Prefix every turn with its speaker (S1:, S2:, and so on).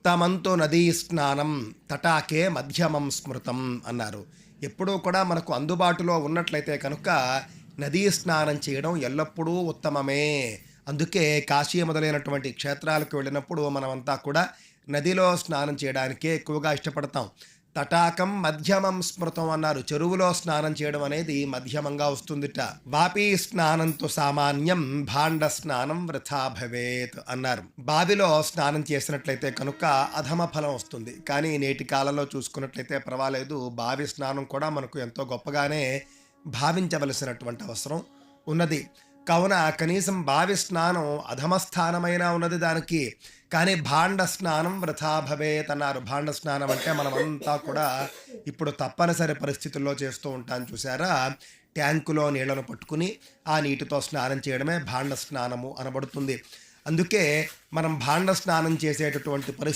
S1: ఉత్తమంతో నదీ స్నానం తటాకే మధ్యమం స్మృతం అన్నారు. ఎప్పుడూ కూడా మనకు అందుబాటులో ఉన్నట్లయితే కనుక నదీ స్నానం చేయడం ఎల్లప్పుడూ ఉత్తమమే. అందుకే కాశీ మొదలైనటువంటి క్షేత్రాలకు వెళ్ళినప్పుడు మనమంతా కూడా నదిలో స్నానం చేయడానికే ఎక్కువగా ఇష్టపడతాం. తటాకం మధ్యమం స్మృతం అన్నారు. చెరువులో స్నానం చేయడం అనేది మధ్యమంగా వస్తుందిట. వాపి స్నానంతో సామాన్యం భాండ స్నానం వృథా భవేత్ అన్నారు. బావిలో స్నానం చేసినట్లయితే కనుక అధమ ఫలం వస్తుంది. కానీ నేటి కాలంలో చూసుకున్నట్లయితే పర్వాలేదు. బావి స్నానం కూడా మనకు ఎంతో గొప్పగానే భావించవలసినటువంటి అవసరం ఉన్నది. కావున కనీసం బావి స్నానం అధమస్థానమైనా ఉన్నది దానికి. కానీ భాండ స్నానం వృథా భవేత్ అన్నారు. భాండ స్నానం అంటే మనమంతా కూడా ఇప్పుడు తప్పనిసరి పరిస్థితుల్లో చేస్తూ ఉంటాం చూసారా ట్యాంకులో నీళ్ళను పట్టుకుని ఆ నీటితో స్నానం చేయడమే భాండ స్నానము అనబడుతుంది. అందుకే మనం భాండ స్నానం చేసేటటువంటి పరిస్థితి